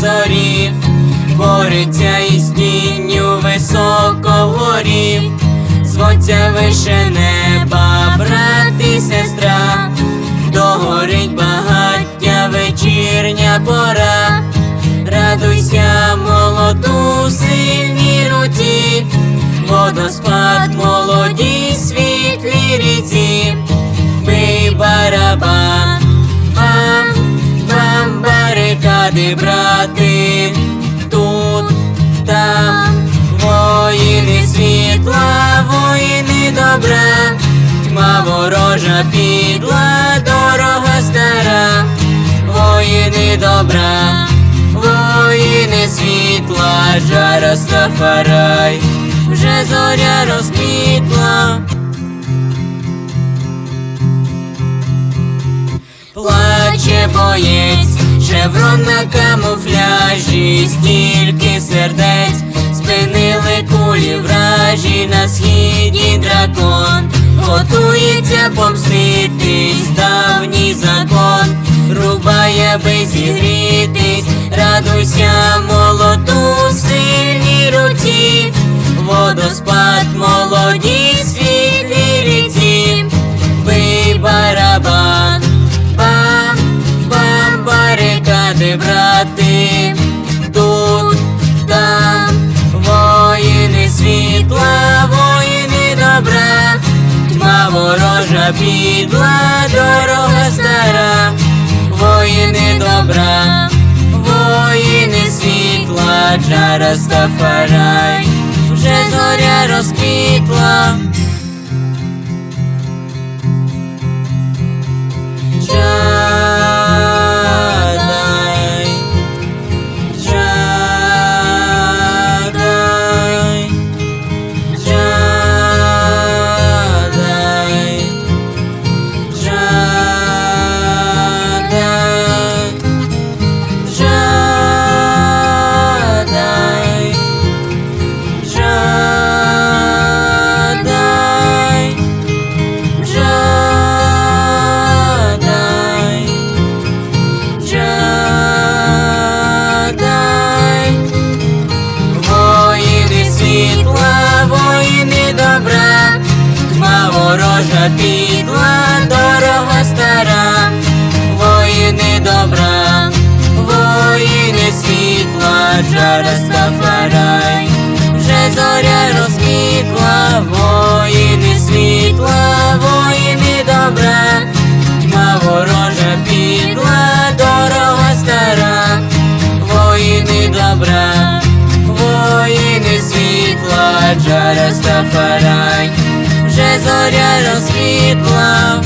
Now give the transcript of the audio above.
зорі, бореться із тінню високо вгорі, зводця вище неба, брат і сестра, догорить багаття вечірня пора, радуйся, молоду, сильній руці, водоспад молоді, світлі ріці, бий барабан, барикади, брати, тут, там, воїни світла, воїни добра, тьма ворожа підла, дорога стара, воїни добра, воїни світла, жара стафарай, вже зоря розквітла. Плаче боєць, шеврон на камуфляжі, стільки сердець, спинили кулі вражі. На східні дракон, готується помститись, давній закон, рубає аби зігрітись, радуйся, молоду, сильній руці, водоспад підла, дорога стара, воїни добра, воїни світла, джара стафарай, вже зоря розквітла. Ворожа підла, дорога стара, воїни добра, воїни світла, жара стафарай, вже зоря розквітла, воїни світла, воїни добра, тьма ворожа підла, дорога стара, воїни добра, воїни світла, джара стафарай, вже зоря розквітла.